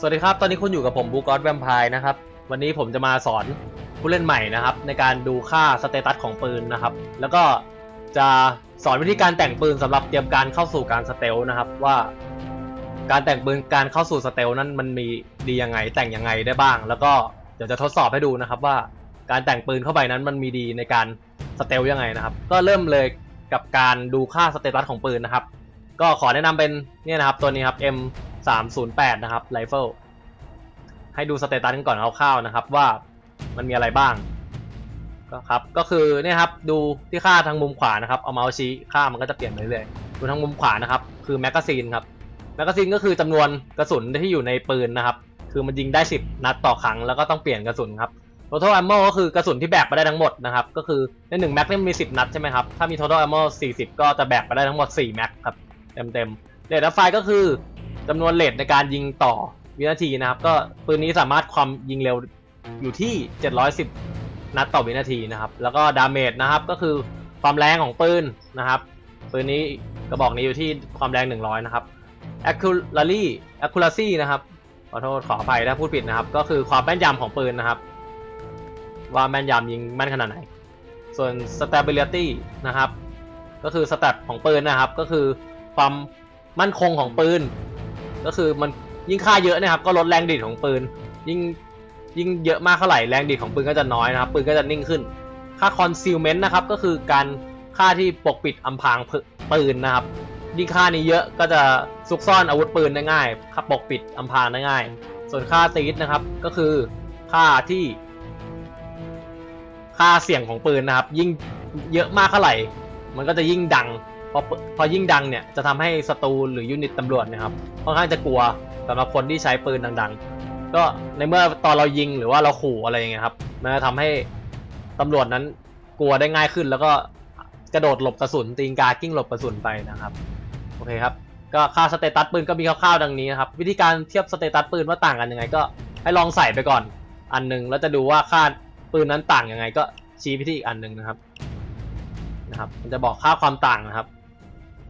สวัสดีครับ ตอนนี้คุณอยู่กับผมบูกอสแวมไพร์นะครับ วันนี้ผมจะมาสอนผู้เล่นใหม่นะครับ ในการดูค่าสเตตัสของปืนนะครับ แล้วก็จะสอนวิธีการแต่งปืนสำหรับเตรียมการเข้าสู่การสเตลนะครับ ว่าการแต่งปืนการเข้าสู่สเตลนั้นมันมีดียังไง แต่งยังไงได้บ้าง แล้วก็เดี๋ยวจะทดสอบให้ดูนะครับ ว่าการแต่งปืนเข้าไปนั้นมันมีดีในการสเตลยังไงนะครับ ก็เริ่มเลยกับการดูค่าสเตตัสของปืนนะครับ ก็ขอแนะนำเป็นเนี่ยนะครับตัวนี้ครับ M 3 0 8 นะครับไรเฟิลให้ดูสเตตัสกันก่อนคร่าวๆนะครับว่ามันมีอะไรบ้างก็ครับก็คือเนี่ยครับดูที่ค่าทางมุมขวานะครับเอาเมาส์ชี้ค่ามันก็จะเปลี่ยนไปเรื่อยๆดูทางมุมขวานะครับคือแมกกาซีนครับแมกกาซีนก็คือจำนวนกระสุนที่อยู่ในปืนนะครับคือมันยิงได้ 10 นัดต่อครั้งแล้วก็ต้องเปลี่ยนกระสุนครับ total ammo ก็คือกระสุนที่แบกไปได้ทั้งหมดนะครับก็คือใน1แม็กนี่มี 10 นัดใช่ไหมครับถ้ามี total ammo 40 ก็จะแบกไปได้ทั้งหมด 4 แม็กครับเต็มเต็มเรทไฟก็คือ จำนวนเลทในการยิงต่อวินาทีนะครับ ก็ปืนนี้สามารถความยิงเร็วอยู่ที่ 710 นัดต่อวินาทีนะครับ แล้วก็ดาเมจนะครับก็คือความแรงของปืนนะครับ ปืนนี้กระบอกนี้อยู่ที่ความแรง 100 นะครับ accuracy accuracy นะครับขอโทษขออภัยถ้าพูดผิดนะครับ ก็คือความแม่นยำของปืนนะครับ ว่าแม่นยำยิงแม่นขนาดไหน ส่วน stability นะครับ ก็คือสแตทของปืนนะครับ ก็คือความมั่นคงของปืน ก็คือมันยิ่งค่าเยอะนะครับก็ลดแรงดีดของปืน ยิ่งยิ่งเยอะมากเท่าไหร่แรงดีดของปืนก็จะน้อยนะครับปืนก็จะนิ่งขึ้น ค่า concealment นะครับก็คือการค่าที่ปกปิดอำพรางปืนนะครับ ยิ่งค่านี้เยอะก็จะซุกซ่อนอาวุธปืนได้ง่ายค่าปกปิดอำพรางได้ง่าย ส่วนค่าตีดนะครับก็คือค่าที่ ค่าเสี่ยงของปืนนะครับ ยิ่งเยอะมากเท่าไหร่ มันก็จะยิ่งดัง อพอยิ่งดังเนี่ยจะทำให้ศัตรูหรือยูนิตตำรวจนะครับค่อนข้างจะกลัวสำหรับคนที่ใช้ปืนดังๆ ก็ในเมื่อตอนเรายิงหรือว่าเราขู่อะไรอย่างเงี้ยครับมันจะทำให้ตำรวจนั้นกลัวได้ง่ายขึ้น แล้วก็กระโดดหลบกระสุนตีนกากิ้งหลบกระสุนไปนะครับโอเคครับก็ค่าสเตตัสปืนก็มีคร่าวๆดังนี้นะครับวิธีการเทียบสเตตัสปืนว่าต่างกันยังไง ก็ให้ลองใส่ไปก่อนอันหนึงแล้วจะดูว่าค่าปืนนั้นต่างยังไง ก็ชี้ไปที่อีกอันหนึ่งนะครับนะครับ มันจะบอกค่าความต่างนะครับ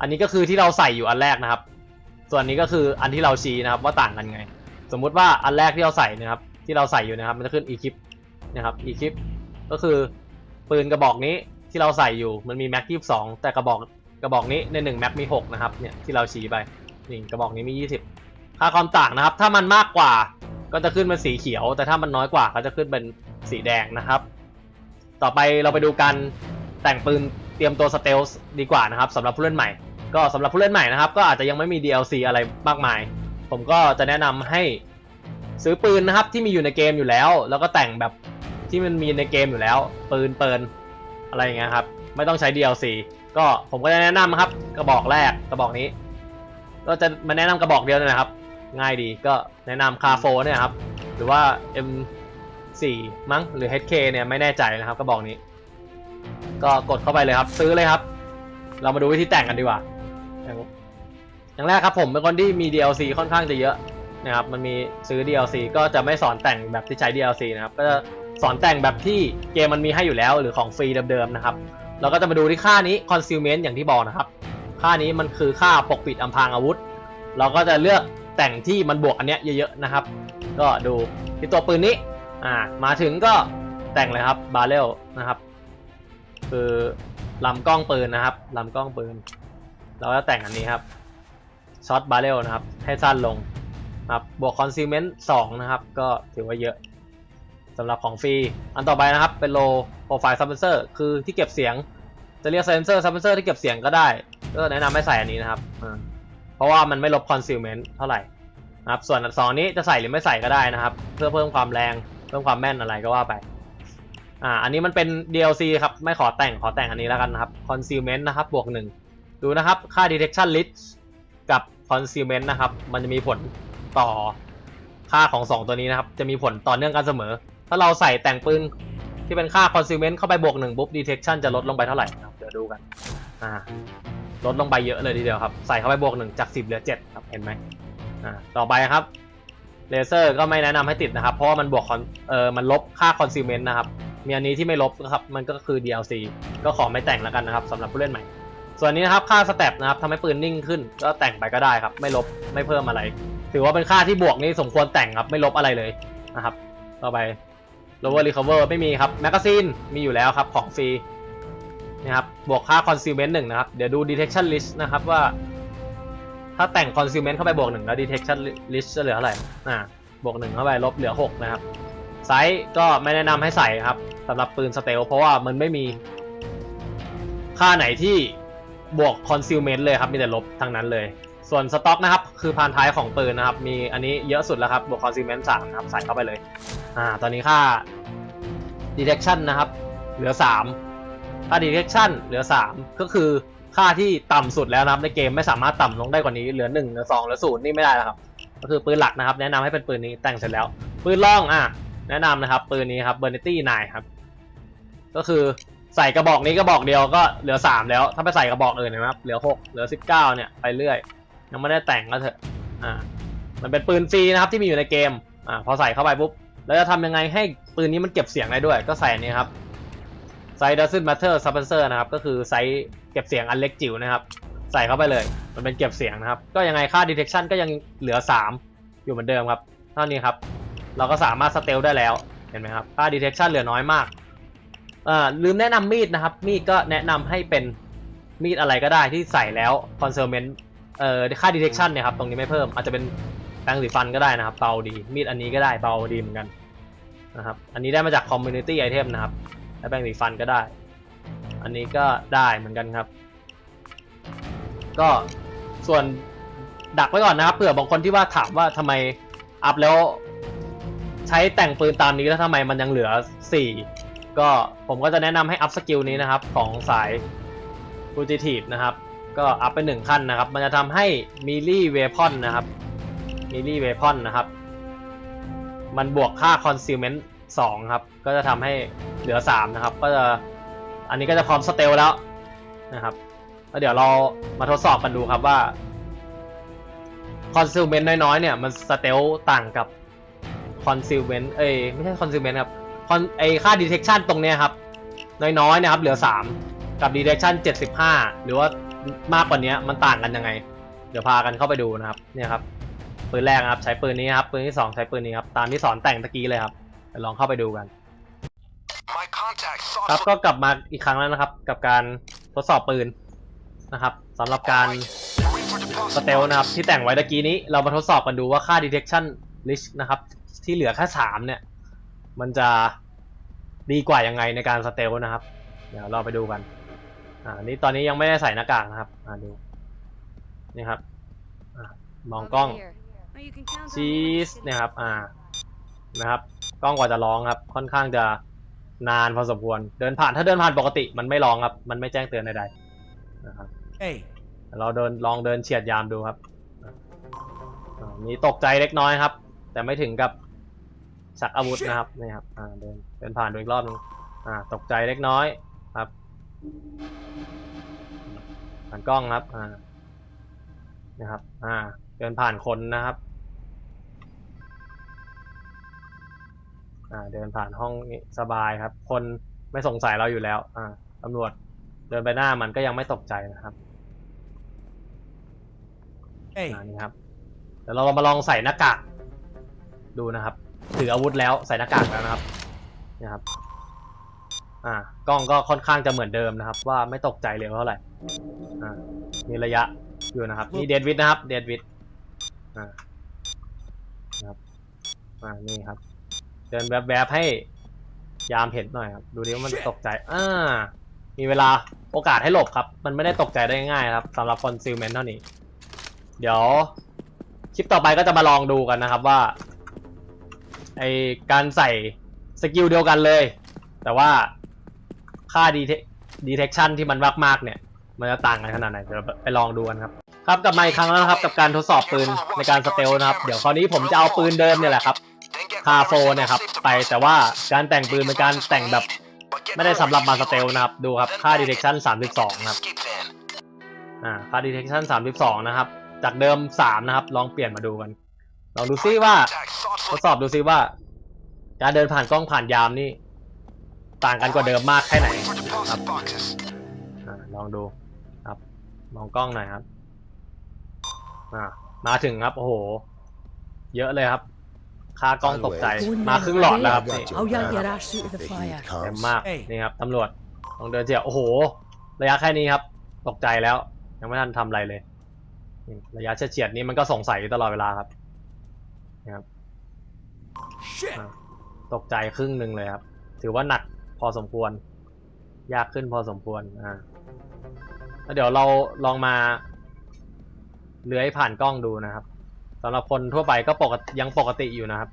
อันนี้ก็คือที่เราใส่อยู่อันแรกนะครับ ส่วนนี้ก็คืออันที่เราชี้นะครับว่าต่างกันไง สมมุติว่าอันแรกที่เราใส่นะครับ ที่เราใส่อยู่นะครับ มันจะขึ้น equip นะครับ equip ก็คือปืนกระบอกนี้ที่เราใส่อยู่มันมีแม็กยี่สองแต่กระบอกกระบอกนี้ในหนึ่งแม็กมีหกนะครับเนี่ยที่เราชี้ไปนี่กระบอกนี้มียี่สิบค่าความต่างนะครับ ถ้ามันมากกว่าก็จะขึ้นเป็นสีเขียว แต่ถ้ามันน้อยกว่าก็จะขึ้นเป็นสีแดงนะครับ ต่อไปเราไปดูการแต่งปืนเตรียมตัวสเตลส์ดีกว่านะครับสำหรับผู้เล่นใหม่ ก็สำหรับผู้เล่นใหม่นะครับ ก็อาจจะยังไม่มี DLC อะไรมากมาย ผมก็จะแนะนำให้ซื้อปืนนะครับที่มีอยู่ในเกมอยู่แล้ว แล้วก็แต่งแบบที่มันมีในเกมอยู่แล้ว ปืนเปินอะไรอย่างเงี้ยครับ ไม่ต้องใช้ DLC ก็ผมก็จะแนะนำครับ กระบอกแรกกระบอกนี้ ก็จะมาแนะนำกระบอกเดียวเลยนะครับ ง่ายดีก็แนะนำคาโฟเนี่ยครับหรือว่า M4 มั้งหรือ HK เนี่ยไม่แน่ใจนะครับกระบอกนี้ ก็กดเข้าไปเลยครับ ซื้อเลยครับ เรามาดูวิธีแต่งกันดีกว่า อย่างอย่างแรกครับผมเป็นคนที่มี DLC ค่อนข้างจะเยอะนะครับ มันมีซื้อ DLC ก็จะไม่สอนแต่งแบบที่ใช้ DLC นะครับ ก็จะสอนแต่งแบบที่เกมมันมีให้อยู่แล้วหรือของฟรีเดิมๆนะครับ เราก็จะมาดูที่ค่านี้ concealment อย่างที่บอกนะครับ ค่านี้มันคือค่าปกปิดอำพรางอาวุธ เราก็จะเลือกแต่งที่มันบวกอันเนี้ยเยอะๆนะครับ ก็ดูที่ตัวปืนนี้ อ่า มาถึงก็แต่งเลยครับ บาเรลนะครับ คือลำกล้องปืนนะครับลำกล้องปืน เราจะแต่งอันนี้ครับช็อตบาเรลนะครับ ให้สั้นลงครับบวกคอนซีเมนต์สองนะครับ ก็ถือว่าเยอะสำหรับของฟรี อันต่อไปนะครับ เป็นโลโปรไฟล์ซับเ e นเซอร์คือที่เก็บเสียง จะเรียกเซนเซอร์ซับเ e นเซอร์ที่เก็บเสียงก็ได้ ก็แนะนำให้ใส่อันนี้นะครับ เพราะว่ามันไม่ลบคอนซีเมนต์เท่าไหร่นะครับ ส่วนอันสองนี้จะใส่หรือไม่ใส่ก็ได้นะครับ เพื่อเพิ่มความแรง เพิ่มความแม่นอะไรก็ว่าไป อ่า อันนี้มันเป็น DLC ครับ ไม่ขอแต่ง ขอแต่งอันนี้แล้วกันนะครับ concealment นะครับ บวกหนึ่ง ดูนะครับ ค่า detection list กับ concealment นะครับ มันจะมีผลต่อค่าของ 2 ตัวนี้นะครับ จะมีผลต่อเนื่องกันเสมอ ถ้าเราใส่แต่งปืนที่เป็นค่า concealment เข้าไปบวกหนึ่งปุ๊บ detection จะลดลงไปเท่าไหร่นะครับเดี๋ยวดูกันอ่าลดลงไปเยอะเลยทีเดียวครับ ใส่เข้าไปบวกหนึ่งจาก 10 เหลือ 7 ครับ เห็นไหมอ่าต่อไปครับเลเซอร์ก็ไม่แนะนำให้ติดนะครับ เพราะว่ามันบวกคอนเออมันลบค่า concealment นะครับ มีอันนี้ที่ไม่ลบนะครับ มันก็คือ DLC ก็ขอไม่แต่งแล้วกันนะครับสำหรับผู้เล่นใหม่ ส่วนนี้นะครับค่าสเต็ปนะครับทำให้ปืนนิ่งขึ้น ก็แต่งไปก็ได้ครับ ไม่ลบไม่เพิ่มอะไร ถือว่าเป็นค่าที่บวกนี่สมควรแต่งครับ ไม่ลบอะไรเลยนะครับ ต่อไป lower recover ไม่มีครับ magazine มีอยู่แล้วครับของฟรีนะครับบวกค่า concealment หนึ่งนะครับ เดี๋ยวดู detection list นะครับว่า ถ้าแต่ง concealment เข้าไปบวกหนึ่งแล้ว detection list จะเหลือเท่าไหร่อ่าบวกหนึ่งเข้าไปลบเหลือหกนะครับไซส์ก็ไม่แนะนำให้ใส่ครับสำหรับปืนสเตลเพราะว่ามันไม่มีค่าไหนที่ บวก concealment เลยครับมีแต่ลบทั้งนั้นเลย ส่วนสต็อกนะครับคือพานท้ายของปืนนะครับ มีอันนี้เยอะสุดแล้วครับบวก concealment 3นะครับใส่เข้าไปเลยอ่าตอนนี้ค่า detection นะครับ เหลือ 3 ค่า detection เหลือ 3 ก็คือค่าที่ต่ำสุดแล้วนะครับ ในเกมไม่สามารถต่ำลงได้กว่านี้เหลือ 1 เหลือ 2 เหลือ 0 นี่ไม่ได้แล้วครับ ก็คือปืนหลักนะครับ แนะนำให้เป็นปืนนี้แต่งเสร็จแล้ว ปืนล่องอะ แนะนำนะครับ ปืนนี้ครับ b e r n e t t y 9ครับ ก็คือ ใส่กระบอกนี้กระบอกเดียวก็เหลือ3แล้ว ถ้าไปใส่กระบอกอื่นนะครับ เหลือ6เหลือ19เก้าเนี่ยไปเรื่อย ยังไม่ได้แต่งก็เถอะ อ่า มันเป็นปืนฟรีนะครับที่มีอยู่ในเกม อ่า พอใส่เข้าไปปุ๊บ แล้วจะทำยังไงให้ปืนนี้มันเก็บเสียงได้ด้วย ก็ใส่นี้ครับไซส์ doesn't matter suppressor นะครับ ก็คือไซส์เก็บเสียงอันเล็กจิ๋วนะครับ ใส่เข้าไปเลย มันเป็นเก็บเสียงนะครับ ก็ยังไงค่า detection ก็ยังเหลือ 3 อยู่เหมือนเดิมครับ เท่านี้ครับ เราก็สามารถสเตลได้แล้ว เห็นไหมครับ ค่า detection เหลือน้อยมาก อ่าลืมแนะนำมีดนะครับ มีดก็แนะนำให้เป็นมีดอะไรก็ได้ที่ใส่แล้ว concealment เอ่อค่า detection เนี่ยครับตรงนี้ไม่เพิ่มอาจจะเป็นแปรงสีฟันก็ได้นะครับเบาดีมีดอันนี้ก็ได้เบาดีเหมือนกันนะครับอันนี้ได้มาจาก community item นะครับและแปรงสีฟันก็ได้ อันนี้ก็ได้เหมือนกันครับ ก็ส่วนดักไว้ก่อนนะครับเผื่อบางคนที่ว่าถามว่าทำไมอัพแล้ว ใช้แต่งปืนตามนี้แล้วทำไมมันยังเหลือ4 ก็ผมก็จะแนะนำให้อัพสกิลนี้นะครับ ของสาย fugitive นะครับ ก็อัพไปหนึ่งขั้นนะครับ มันจะทำให้มิลี่เวพอนนะครับมิลี่เวพอนนะครับ มันบวกค่า concealment 2ครับ ก็จะทำให้เหลือ3นะครับ ก็จะอันนี้ก็จะพร้อมสเตลแล้วนะครับแล้วเดี๋ยวเรามาทดสอบกันดูครับว่า concealment น้อยๆเนี่ยมันสเตลต่างกับ concealment เอ้ยไม่ใช่ concealment ครับ con ไอค่า detection ตรงเนี้ยครับ น้อยๆเนะครับ เหลือ 3 กับ detection 75 หรือว่ามากกว่านี้มันต่างกันยังไง เดี๋ยวพากันเข้าไปดูนะครับเนี่ยครับปืนแรกนะครับ ใช้ปืนนี้ครับปืนที่ 2 ใช้ปืนนี้ครับตามที่สอนแต่งตะกี้เลยครับเดี๋ยวลองเข้าไปดูกัน My contact ครับ thought ก็กลับมาอีกครั้งแล้วนะครับ กับการทดสอบปืนนะครับสำหรับการ Ready for deposit สเตลนะครับที่แต่งไว้ตะกี้นี้เรามาทดสอบกันดูว่าค่า detection list นะครับที่เหลือแค่สามเนี่ย มันจะดีกว่ายังไงในการสเตลนะครับ เดี๋ยวเราไปดูกันอ่านี่ตอนนี้ยังไม่ได้ใส่หน้ากากนะครับอ่าดูนี่ครับอ่ามองกล้องชีสเนี่ยครับอ่านะครับกล้องกว่าจะร้องครับ ค่อนข้างจะนานพอสมควร เดินผ่านถ้าเดินผ่านปกติมันไม่ร้องครับ มันไม่แจ้งเตือนใดๆนะครับ Hey, เราเดินลองเดินเฉียดยามดูครับอ่ามีตกใจเล็กน้อยครับ แต่ไม่ถึงกับ ชักอาวุธนะครับนี่ครับอ่าเดินเดินผ่านดูอีกรอบนึงอ่าตกใจเล็กน้อยครับผ่านกล้องครับอ่านะครับ อ่า เดินผ่านคนนะครับ อ่า เดินผ่านห้องนี้สบายครับ คนไม่สงสัยเราอยู่แล้ว อ่าตำรวจเดินไปหน้ามันก็ยังไม่ตกใจนะครับ hey, อ่านี่ครับเดี๋ยวเรามาลองใส่หน้ากากดูนะครับ ถืออาวุธแล้วใส่หน้ากากแล้วนะครับนี่ครับ อ่ากล้องก็ค่อนข้างจะเหมือนเดิมนะครับ ว่าไม่ตกใจเลยเท่าไหร่อ่ามีระยะอยู่นะครับมีเดดวิดนะครับเดดวิดอ่านะครับอ่านี่ครับ เดินแวบๆให้ยามเห็นหน่อยครับ ดูดิว่ามันตกใจอ่ามีเวลาโอกาสให้หลบครับ มันไม่ได้ตกใจได้ง่ายครับสำหรับ concealment เท่านี้ เดี๋ยว คลิปต่อไปก็จะมาลองดูกันนะครับว่า ไอการใส่สกิลเดียวกันเลย แต่ว่าค่า detect- detection ที่มันมากๆเนี่ย มันจะต่างกันขนาดไหนเดี๋ยวไปลองดูกันครับ ครับกลับมาอีกครั้งแล้วนะครับ กับการทดสอบปืนในการสเตลนะครับ เดี๋ยวคราวนี้ผมจะเอาปืนเดิมเนี่ยแหละครับคาโฟเนี่ยครับไปแต่ว่าการแต่งปืนเป็นการแต่งแบบไม่ได้สำหรับมาสเตลนะครับ ดูครับค่า detection 32นะครับอ่าค่า detection 32นะครับ จากเดิม 3 นะครับ ลองเปลี่ยนมาดูกัน ลองดูซิว่า Contact thought ทดสอบดูซิว่า การเดินผ่านกล้องผ่านยามนี่ ต่างกันกว่าเดิมมากแค่ไหน Ready for ครับ deposit boxes. อ่าลองดูครับมองกล้องหน่อยครับอ่ามาถึงครับโอ้โห เยอะเลยครับค่ากล้องตกใจ Going มา man ครึ่งหลอดแล้วครับ ready. นี่ How young your ass shoot the The heat fire? เต็ม comes. มากเอ้ยนี่ครับตำรวจลองเดินเจียโอ้โห ระยะแค่นี้ครับ ตกใจแล้ว ยังไม่ทันทำอะไรเลยนี่ระยะเฉียดๆนี้มันก็สงสัยอยู่ตลอดเวลาครับ นะครับ Shit! อะตกใจครึ่งหนึ่งเลยครับ ถือว่าหนักพอสมควร ยากขึ้นพอสมควรอ่าแล้วเดี๋ยวเราลองมาเลื้อยผ่านกล้องดูนะครับสำหรับคนทั่วไปก็ปกติยังปกติอยู่นะครับ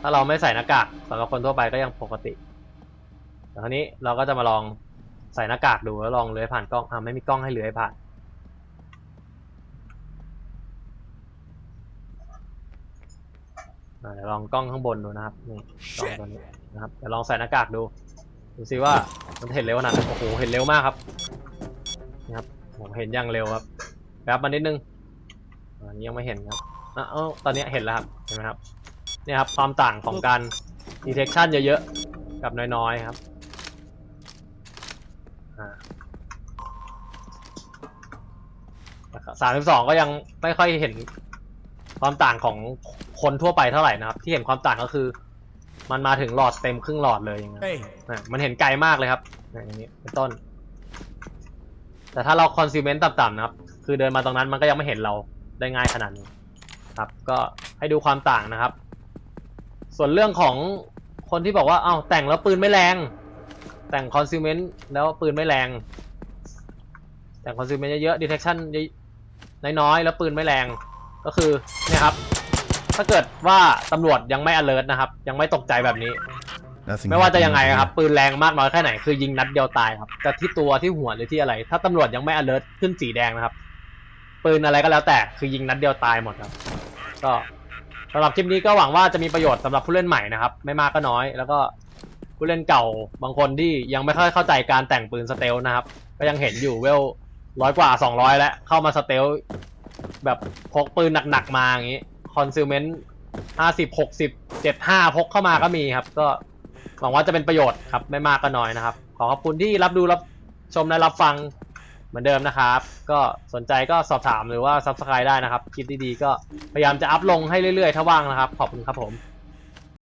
ถ้าเราไม่ใส่หน้ากากสำหรับคนทั่วไปก็ยังปกติแต่คราวนี้เราก็จะมาลองใส่หน้ากากดูแล้วลองเลื้อยผ่านกล้องอ่าไม่มีกล้องให้เลื้อยผ่าน อ่าเดี๋ยวลองกล้องข้างบนดูนะครับนี่กล้องตัวนี้นะครับเดี๋ยวลองใส่หน้ากากดูดูซิว่ามันเห็นเร็วขนาดไหนโอ้โหเห็นเร็วมากครับนะครับผมเห็นอย่างเร็วครับแป๊บมานิดนึงอันนี้ยังไม่เห็นครับอะเอ้าตอนนี้เห็นแล้วครับเห็นไหมครับเนี่ยครับความต่างของการ detection เยอะๆกับน้อยๆครับสามสิบสองก็ยังไม่ค่อยเห็นความต่างของ คนทั่วไปเท่าไหร่นะครับ ที่เห็นความต่างก็คือ มันมาถึงหลอดเต็มครึ่งหลอดเลยอย่างเงี้ย Hey, นะมันเห็นไกลมากเลยครับนะอย่างนี้เป็นต้น แต่ถ้าเราคอนซูเมนต์ต่ำๆนะครับ คือเดินมาตรงนั้นมันก็ยังไม่เห็นเราได้ง่ายขนาดนี้ครับ ก็ให้ดูความต่างนะครับ ส่วนเรื่องของคนที่บอกว่าอ้าวแต่งแล้วปืนไม่แรง แต่งคอนซูเมนต์แล้วปืนไม่แรง แต่งคอนซูเมนต์เยอะๆ detection เยอะน้อยๆแล้วปืนไม่แรง ก็คือเนี่ยครับ ถ้าเกิดว่าตำรวจยังไม่ alert นะครับ ยังไม่ตกใจแบบนี้ Nothing ไม่ว่าจะ happened ยังไง over ครับ here. ปืนแรงมากน้อยแค่ไหนคือยิงนัดเดียวตายครับจะที่ตัวที่หัวหรือที่อะไร ถ้าตำรวจยังไม่ alert ขึ้นสีแดงนะครับ ปืนอะไรก็แล้วแต่คือยิงนัดเดียวตายหมดครับ ก็สำหรับคลิปนี้ก็หวังว่าจะมีประโยชน์สำหรับผู้เล่นใหม่นะครับ ไม่มากก็น้อย แล้วก็ผู้เล่นเก่าบางคนที่ยังไม่ค่อยเข้าใจการแต่งปืนสเตลนะครับ ก็ยังเห็นอยู่เวลร้อยกว่าสองร้อยแล้วเข้ามาสเตลแบบพกปืนหนักๆมาอย่างนี้ คอนซิลเมนต์ห้าสิบหกสิบเจ็ดห้าพกเข้ามาก็มีครับ ก็หวังว่าจะเป็นประโยชน์ครับ ไม่มากก็น้อยนะครับ ขอขอบคุณที่รับดูรับชมและรับฟังเหมือนเดิมนะครับ ก็สนใจก็สอบถามหรือว่าซับสไครต์ได้นะครับ คลิปดีๆก็พยายามจะอัพลงให้เรื่อยๆ ถ้าว่างนะครับ ขอบคุณครับผม